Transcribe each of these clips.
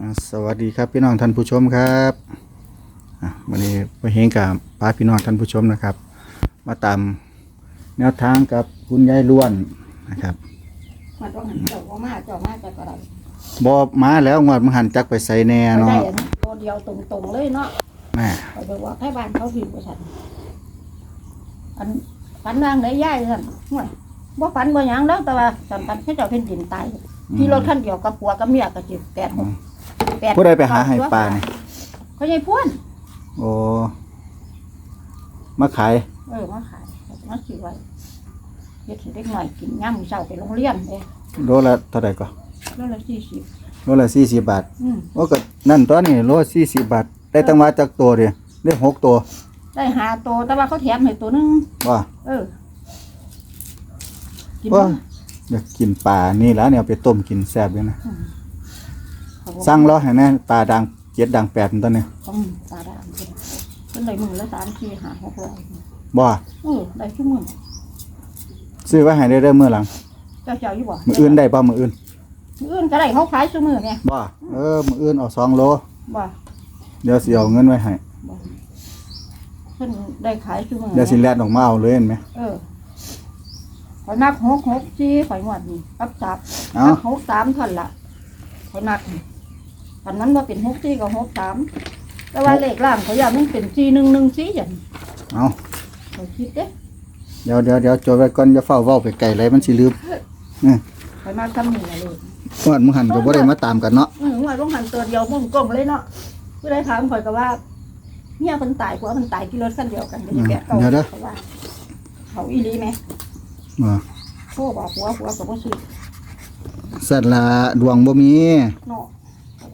อ่าสวัสดีครับพี่น้องท่านผู้ชมครับอะวันนี้ไปเฮงกับป้าพี่น้องท่านผู้ชมนะครับ มาตามแนวทางกับคุณยายล้วนนะครับมันต้องหันเจ้าว่ามาเจ้ามาจากอะไรบอมาแล้วงวดมหันจักไปใส่แน่ไปได้เนาะอันตัวเดียวตรงๆเลยเนาะแม่ไปบอกว่าให้บ้านเขาผิวประชันอันฝันนางได้ย่ายสั่นห่วยบ่ฝันบ่หยังแล้วแต่ว่าสันปันให้เจ้าเพิ่นดินตายที่รถคันเดียวกับผัวกับเมียก็จิบแปดหก แปดผู้ใดไปหาให้ปลาเนี่ยเขาใหญ่พ่วนโอ้มาขาย เออมาขายมาสิไว้เฮ็ดให้เด็กหน่อยกินย่ำเช้าไปโรงเรียนเด้โลละเท่าไหร่ก็แล้วละสี่สิบโลละสี่สิบบาทอืมโอ้ก็นั่นตอนนี้โลสี่สิบบาท ได้ตั้งมาจากตัวเดียวได้หกตัวได้หาตัวแต่ว่าเขาแถมให้ตัวหนึงว่าเออกินว่าบ่อยากกินปลานี่แล้วเนี่ยเอาไปต้มกินแซ่บเลยนะเขาบอกสั่งล้อให้แน่ปลาดังเจ็ดดังแปดตอนนี้ต้องตาดามเป็นเป็นได้มือละสามสี่ห้าหกร้อยบ่เออได้ทุกมือซื้อไว้ให้ได้เริ่มเมื่อหลังเจ้าเจ้าอยู่บ่มืออื่นได้ป่ะมืออื่นมืออื่นก็ได้เขาขายซุมือเนี่ยบ่เออมืออื่นเอาสองโลบ่เดี๋ยวสิเอาเงินไว้ให้บ่เพิ่นได้ขายซุมือเดี๋ยวสิแลดออกมาเอาเลยเห็นไหมเออข่อยนักหกหกสี่ข่อยงวดนี่รับจับเอานักหกสามเท่านนละข่อยนัก ตอนนั้นว่าเป็นหกสี่กับหกสามแต่ว่าเลขล่างเขาอยากมันเป็นสี่หนึ่งหนึ่งสี่อย่างเอาข่อยคิดเด้เดี๋ยวเดี๋ยวเดี๋ยวจดไว้ก่อนจะเฝ้าเว้าไปไกลไรมันสิลืมข่อยมาทำนี่ละเลยวดมึงหันก็บ่ได้มาตามกันเนาะอืมว่าต้องหันตัวเดียวมุ่งกลมเลยเนาะผู้ใดถามข่อยก็ว่าเมียคนตายผัวคนตายกี่รถคันเดียวกันไม่ใช่แกะเก่าเขาว่าเขาอีหลีไหมบ่โทรบอกผัวผัวก็บ่ซื้อสัตว์ละดวงบ่มีเนาะเขา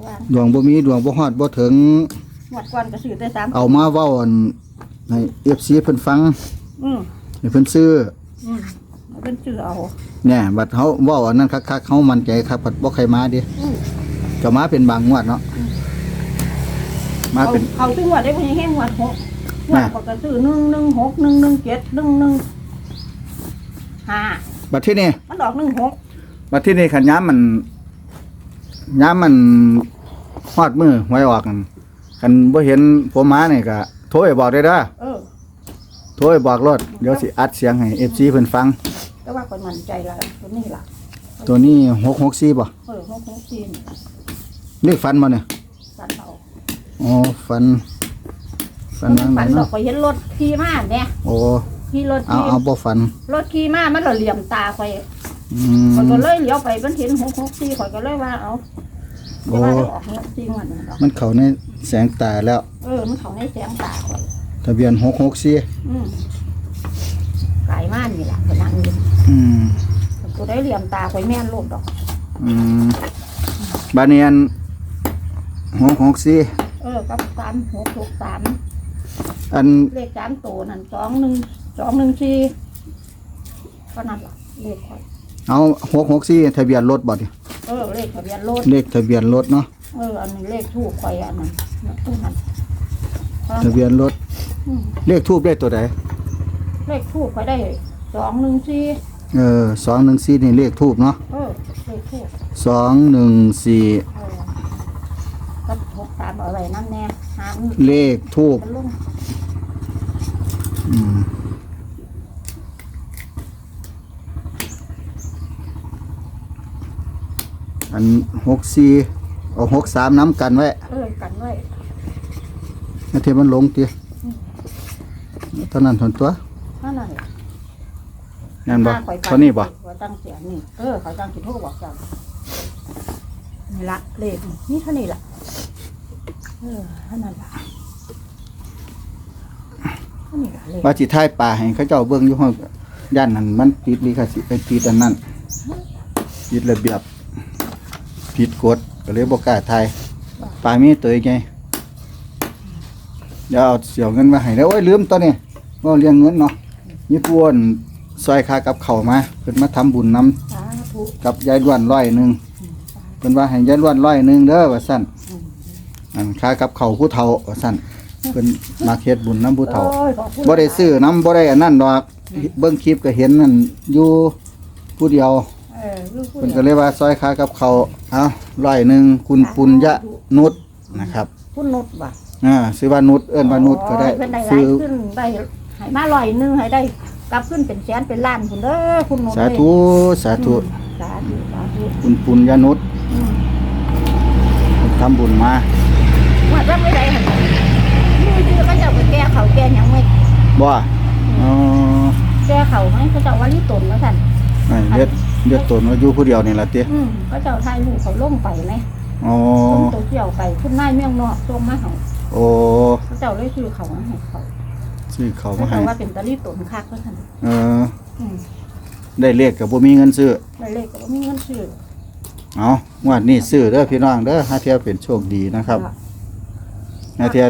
ว่าดวงบ่มีดวงบ่ฮอดบ่ถึง หมดก่อนก็ซื้อแต่สามเอามาเว้าอันให้ FC เพิ่นฟังอืมให้เพิ่นซื้ออืมเอาเป็นซื้อเอาเนี่ยบัดเฮาเว้าอันนั้นคักๆเฮามั่นใจครับบัดบ่ใครมาเดิอืมก็มาเป็นบางงวดเนาะมาเขาเป็นเขาถึงว่าได้เพิ่นแห้งวัดหกงวน่ะดก็ซื้อหนึ่งหนึ่งหกหนึ่งหนึ่งเจ็ดหนึ่งหนึ่งห้าบัดที่นี่ มันดอกหนึ่งหกบัดที่นี่คันย้ำมันย้ำมัน ฮอดมือหวยออกกันคันบ่เห็นผมมานี่ก็โทรไปบอกได้เด้อเออ โทรไปบอกรถเดี๋ยวสิอัดเสียงให้ FC เพิ่นฟัง แต่ว่าคนมั่นใจละตัวนี้ล่ะตัวนี้664บ่เออหกหกสี่นี่เลขฟันบ่เนี่ยสันเอาอ๋อฟันฟันวางฝัไหนนดอเนาะกไปเห็นรถขี่มาเนี่ยโอ้ขี่รถเอาขี่เอาบ่ฟันรถขี่มามันก็เหลี่ยมตาข่อยอืข่อยมก็เลยเลี้ยวไปมันเห็นหกหกสี่ข่อยก็เลยว่าเอา โอ้ แต่ว่าได้ออกหกสี่งวดนั่นดอกมันเข้าในแสงตาแล้ว เออมันเขาในแสงตาข่อยทะเบียน664อืมไก่ม่านนี่แหละคนนั่งอยู่อืมกูได้เหลี่ยมตาข่อยแม่นโลดดอก อืมบาเนียนหกหกสี่เออกับสามหกหกสามอันเลขสามตัวนั่นสองหนึ่งสองหนึ่งสี่ก็นั่นแหละเลขข่อยเอาหกหกสี่ทะเบียนรถบ่ดิเออเลขทะเบียนรถเลขทะเบียนรถเนาะเอออันนี้เลขทูบข่อยอันนั้นเนี่ยทูบนั้นทะเบียนรถ อืมเลขทูบเลขตัวใดเลขทูบข่อยได้สองหนึ่งสี่เออสองหนึ่งสี่นี่เลขทูบเนาะเออเลขทูบสองหนึ่งสี่เออก็หกสามเอาไว้นั่นแน่หามเลขทูบมันลงอืม อันหกสี่เอาหกสามน้ำกันไว้เออกันไว้นาทีมันลงตีเท่านั้นทนตัวนั่นน่ะนั่นบ่หข่อยเท่านี้บ่ข่อยตั้งเสียงนี่เออข่อยตั้งสิโทรบอกเจ้านี่ละเลขนี่นี่เท่านี้ละเออเท่านั้นละเท่านี้ละเลขว่าสิท้ายป่าให้เขาเจ้าเบิ่งอยู่ห้องย่านนั้นมันติดลิขสิทธิ์ไปติดอันนั้นผิดระเบียบ ผิดกฎก็เลยบ่กล้าถ่ายป่ามีตัวไงเดี๋ยวเอาเสียวเงินมาให้แล้วโอ้ยลืมตัวนี้ว่าเรียงเงินเนาะมีปวนซอยค่ากับเขาวมาเพิ่นมาทำบุญนํสาธุกับยายล้วนร้อยหนึงเพิ่นว่าให้ยายล้วนร้อยหนึงเด้อว่าซั่นอันค่ากับเขาวผู้เฒ่าว่าซั่นเพิ่นมาเฮ็ดบุญนํผู้เฒ่าโอ้ยขอบคุณบ่ได้ซื้อน้ำบ่ได้อันนั้นดอกเบิ่งคลิปก็เห็นนั่นอยู่ผู้เดียว เออเออลูกผู้เพิ่นเดีก็ยวเลยว่าซอยขากับเขาวเอาร้อยหนึ่งคุณปุญญะนุชนะครับคุณนุชว่ะอ่าซื้อว่านุชเอิ้นว่านุชก็ได้โอ้ยเพิ่นได้หลาซื้ยอขึ้นได้ให้มาร้อยหนึงให้ได้กลับขึ้นเป็นแสนเป็นล้านคุณเด้อคุณนุชสาธุสาธุอืมสาธุสาธุคุณปุญญะนุชอืมทำบุญมาว่าจะไม่ได้หั่นนี่ที่ก็จะไปแก้เขาแก้หยังไม่บ่อ๋อแก้เขาไหมเขาเจะว่ารีตนแล้วสั่นไม่เฮ็ด เฮ็ดตนว่าอยู่ผู้เดียวนี่ล่ะติอืมเขาเจ้าทายลูกเขาลงไปไหมอ๋อลงตัวเกี่ยวไปคุณนายเมืองนอกส่งมาให้โอ้เขาเจ้าเลยซื้อเขามาให้เขาซื้อเขาวเขามาให้เจ้าว่าเป็นตะลีตนคักก็สั่นเออ อืมได้เลขก็บ่มีเงินซื้อได้เลขก็บ่มีเงินซื้อเอางวดนี้ซื้อเด้อพี่น้องเด้อถ้าเทียเป็นโชคดีนะครับนาเทีย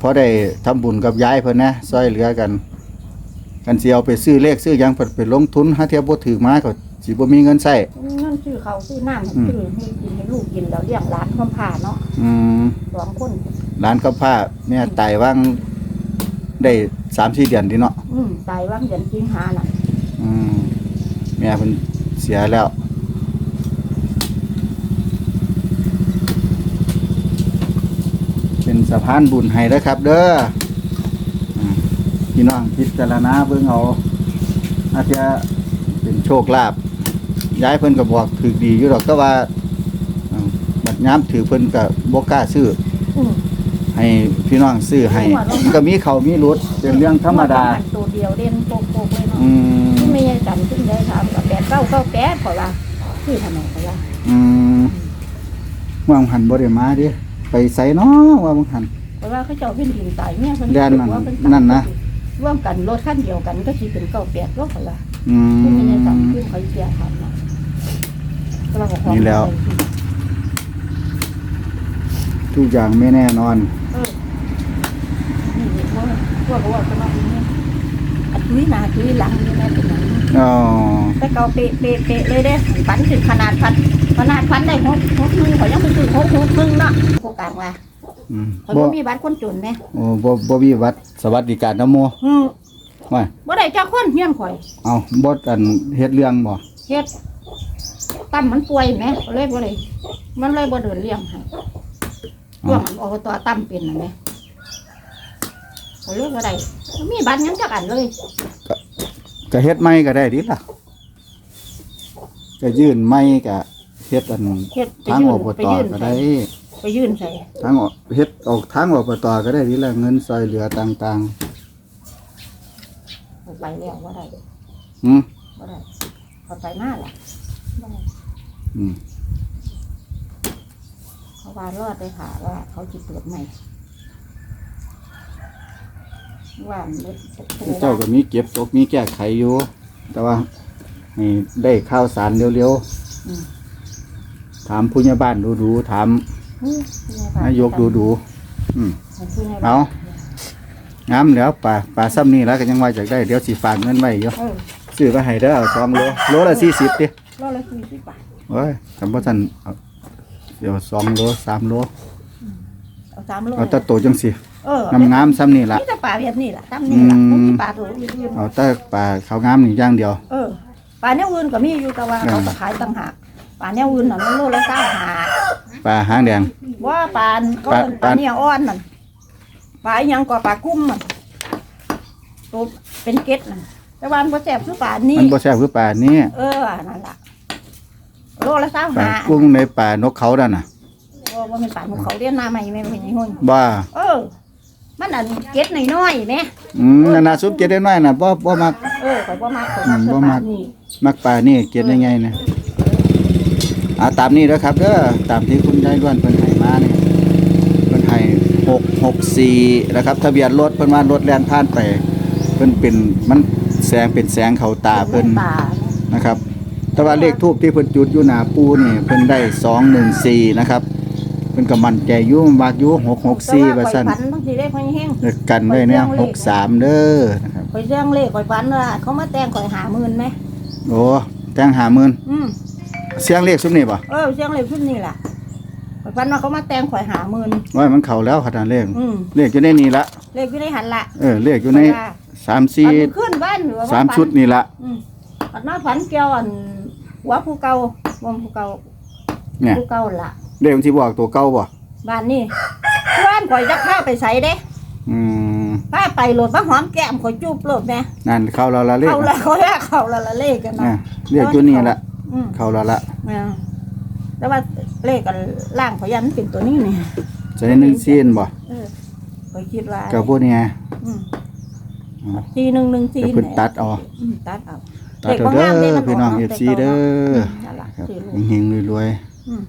พอได้ทำบุญกับยายเพิ่นนะซอยเหลือกัน กันสิเอาไปซื้อเลขซื้อหยังเพิ่นไปลงทุนหาเทียบ่ถือมาก็สิบ่มีเงินใช้มีเงินซื้อเขาวซื้อน้ำให้อืมซื้อให้กินให้ลูกกินแล้วเลี้ยงหลานคำพาเนาะอืมสองคน ร้านกับผ้าแม่ตายว่างได้3-4เดือนติเนาะอืมตายว่างเดือนสิงหาน่ะอืมแม่เพิ่นเสียแล้ว เป็นสะพานบุญให้เด้อครับ เด้ออืม พี่น้องพิจารณาเบิ่งเอาอาจจะเป็นโชคลาภย้ายเพิ่นก็บอกถือดีอยู่ดอกแต่ว่าอืมบัดย้ำถือเพิ่นก็บ่กล้าซื้ออืมให้พี่น้องซื้อให้มันก็มีเขามีรถเป็นเรื่องธรรมดา ตัวเดียวเด่นโปกโปกเลยเนาะอืมที่ไม่ใช่กันขึ้นได้ถามกับแปดเก้าเก้าแปดขอว่าคือทำไมขอว่าอืมว่างหันบ่ได้มาเดิไปไสเนาะว่าบ่หัน ขอว่าเขาเจ้าเป็นดินตายเนี่ยเพิ่แดนนั่นว่าเป็นั่นนะ ร่วมกันรถคันเดียวกันก็สิเป็นเก้าแปดก็ขอว่าอืที่ไม่ใช่กันมขึ้นเขาเสียทำเนาะก็เราบอกนี่แล้วทุกอย่างไม่แน่นอน เออนี่พวกพวกก็ว่าจะมาเป็นเนี่ยอัดจุ้ยหนาจุ้ยหลังนี่แม่เป็นหนังอ๋อ แต่เกาเปะเปะเปะเลยเด้ฝันถึงขนาดพันขนาดพันได้หกหกหนึ่งเขายังไปซื้อหกหกหนึ่งเนาะพวกกลางว่า อืมเขาบ่บ่มีบัตรคนจนเนี่ยโอ้บ่บ่มีวัดสวัสดิการนำโมอืมว่าบ่ได้จักคนเฮียนข่อยเอาบ่อันเฮ็ดเรื่องบ่เฮ็ดตั้มมันป่วยแหมก็เลยบ่ได้มันเลยบ่เดินเลี้ยงให้ช่วงมันอบตตั้มเป็นน่ะแหมก็เลยบ่ได้บ่มีบัตรหยังจักอันเลย ก็เฮ็ดใหม่ก็ได้ดิล่ะก็ยื่นใหม่ก็เฮ็ดอันเฮ็ดไปทางยื่อนบไปตยื่นก็ใส่ได้ ไปยื่นใส่ทางออกเฮ็ดออกทางอบตก็ได้ดิล่ะเงินซอยเหลือต่างไปแล้วบ่ได้ๆหืมบ่ได้เขาไปหน้าล่ะบ่ได้อืมเขาว่ารอดได้ค่ะว่า เขาจิตตรวจใหม่ว่ามันบ่เจ้าก็มีเก็บตกมีแก้ไขอยู่ แต่ว่าให้ได้ข้าวสารเร็วอืม ๆ ถามผู้ใหญ่บ้านดูๆถามอืม นายกดูๆอืมผู้ใหญ่บ้นเอางามแล้วป่าป่าซ้ำนี่แล้วก็ยังว่าจากได้เดี๋ยวสิฝากเงินไว้อยู่เออซื้อไปให้เด้อเอาสองโลโลละสี่สิบดิรอดละสี่สิบบาทโอ้ยคำว่าท่านเอาเดี๋ยวสองโลสามโลเอาสามโลเอาแตะโตจังสิเอองามงามๆซ้ำนี่ละนี่แต่ป่าเวียดนี่แหละตั้มนี่แหละอืมบ่มีป่าตัวอื่นเอาแต่ป่าขาวงามนี่อย่างเดียวเออป่าแนวอื่นก็มีอยู่แต่ว่าเขาก็ขายต่างหากป่าแนวอื่นน่ะมันโลละเก้าหา ป่าหางแดง ว่าป่านก็ป่าเป็นป่าเนี่ยอ่อนนั่นป่าอีหยังกว่าป่ากุ้มมันตัวเป็นเกล็ดนั่นแต่ว่ามันบ่แซ่บคือป่านี่มันบ่แซ่บคือป่านี้เออนั่นล่ะโลละเก้าป่าหากุ้งในป่านกเขาดันน่ะ ว่าว่าเป็นป่าของเขาเรียนมาใหม่ไม่ไม่ใช่หุ่นบ้าเออ มันอันเก็ดน้อยๆแหมอืมนานาซุปเก็ดได้น้อยน่ะบ่บ่มัก เออข่อยบ่มักข่อยอืมักมแต่บ่มัป่ากนี่มักป่านี่เก็ดได้ไงนะ อ่าตามนี้เด้อครับเด้อตามที่คุณยายล้วนเพิ่นให้มานี่เพิ่นให้664นะครับ ทะเบียนรถเพิ่นว่ารถแล่นผ่านไปเพิ่นเป็นมันแสงเป็นแสงเข้าตาเพิ่นป่านะครับ แต่ว่าเลขทูบที่เพิ่นจุดอยู่หน้าปูนี่เพิ่นได้214นะครับเพิ่นก็มั่นใจอยู่มักอยู่664ว่าซั่นข่อยฝันบางทีได้ข่อยแห้งเด้อกันไว้แนว63เด้อนะครับข่อยเรื่องเลขข่อยฝันว่าเขามาแต่งข่อยหาหมื่นไหมโอ้แต่ง50,000อืม เสียงเลขซุมนี่บ่เออเสียงเลขขึ้นนี่ล่ะข่อยฝันว่าเขามาแต่งข่อยหาหมื่นว่ามันเข้าแล้วขนาดเลขอืมเลขอยู่ในนี่ละเลขอยู่ในหันละเออเลขอยู่ในข่ว่าสามอันสี่นี้ขึ้นบ้านหรือว่าสามฝันชุดนี่ละอืมอันมาฝันเกี่ยวอันหัวผู้เก่าบ่ผู้เก่าเนี่ยผู้เก่าล่ะเรื่องที่บอกตัวเก่าบ่บ้านนี้บ้านข่อยจะพาไปใส่เด้อืมพาไปโหลดมาหอมแก้มข่อยจูบโลดแม่นั่นเข้าเราละเลขเข้าละเขาแรกเข้าละละเลขกันอะนะเรียกจุดนี้ละ อืมเข้าเราละแม่แต่ว่าเลขกันล่างข่อยยันเป็นตัวนี้นี่จะได้หนึ่งซีนบ่เออข่อยคิดว่ากับพวกนี้ไงอืมอ๋อทีหนึ่งหนึ่งทีเดี๋ยวเพิ่นตัดเอาอืมตัดเอาตัดเอาเด้อพี่น้อง FC เด้อนั่นล่ะครับซื้อลูกเฮงๆรวยอืม